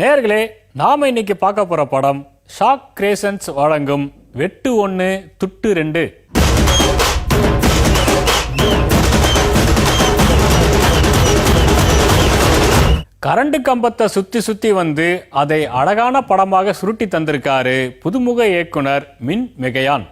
நேர்களே நாம இன்னைக்கு பார்க்க போற படம் ஷாக் கிரேசன்ஸ் வழங்கும் வெட்டு ஒன்று துட்டு ரெண்டு. கரண்டு கம்பத்தை சுத்தி சுத்தி வந்து அதை அழகான படமாக சுருட்டி தந்திருக்காரு புதுமுக இயக்குனர் மின் மிகையான்.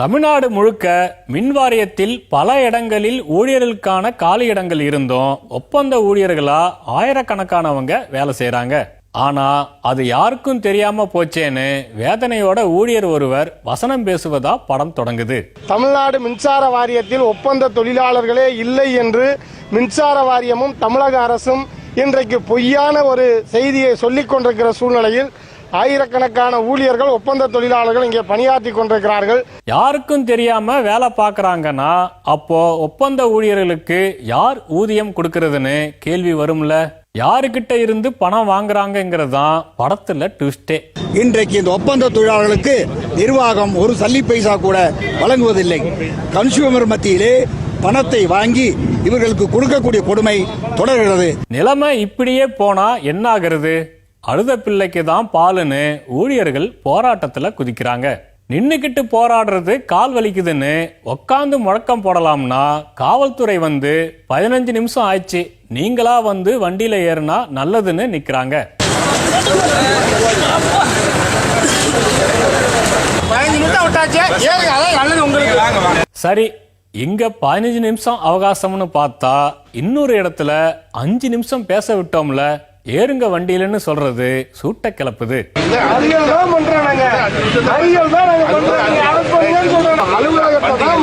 தமிழ்நாடு முழுக்க மின் வாரியத்தில் பல இடங்களில் ஊழியர்களுக்கான காலி இடங்கள் இருந்தும் ஒப்பந்த ஊழியர்களா ஆயிரக்கணக்கானவங்க வேலை செய்கிறாங்க ஆனா அது யாருக்கும் தெரியாம போச்சேன்னு வேதனையோட ஊழியர் ஒருவர் வசனம் பேசுவதா படம் தொடங்குது. தமிழ்நாடு மின்சார வாரியத்தில் ஒப்பந்த தொழிலாளர்களே இல்லை என்று மின்சார வாரியமும் தமிழக அரசும் இன்றைக்கு பொய்யான ஒரு செய்தியை சொல்லிக் கொண்டிருக்கிற சூழ்நிலையில் ஆயிரக்கணக்கான ஊழியர்கள் ஒப்பந்த தொழிலாளர்கள் இங்கே பணியாற்றி கொண்டிருக்கிறார்கள். யாருக்கும் தெரியாம வேலை பார்க்கறாங்கன்னா அப்போ ஒப்பந்த ஊழியர்களுக்கு யார் ஊதியம் கொடுக்கறதுன்னு கேள்வி வரும்ல? யாருக்கிட்ட இருந்து பணம் வாங்குறாங்கங்கிறது தான் படத்துல ட்விஸ்டே இன்றைக்கு இந்த ஒப்பந்த தொழிலாளர்களுக்கு நிர்வாகம் ஒரு சல்லி பைசா கூட வழங்குவதில்லை. கன்சியூமர் மத்தியிலே பணத்தை வாங்கி இவர்களுக்கு கொடுக்கக்கூடிய கொடுமை தொடர்கிறது. நிலைமை இப்படியே போனா என்ன ஆகுறது அழுத பிள்ளைக்கு தான் பாலுன்னு ஊழியர்கள் போராட்டத்துல குதிக்கிறாங்க. நின்னுக்கிட்டு போராடுறது கால் வலிக்குதுன்னு உக்காந்து முழக்கம் போடலாம்னா காவல்துறை வந்து பதினஞ்சு நிமிஷம் ஆயிடுச்சு. நீங்களா வந்து வண்டியில ஏறுனா நல்லதுன்னு நிக்கிறாங்க. சரி இங்க பதினஞ்சு நிமிஷம் அவகாசம்னு பார்த்தா இன்னொரு இடத்துல அஞ்சு நிமிஷம் பேச விட்டோம்ல. ஏறுங்க வண்டியிலன்னு சொல்றது சூட்ட கிளப்புது. அலுவலகத்தை தான்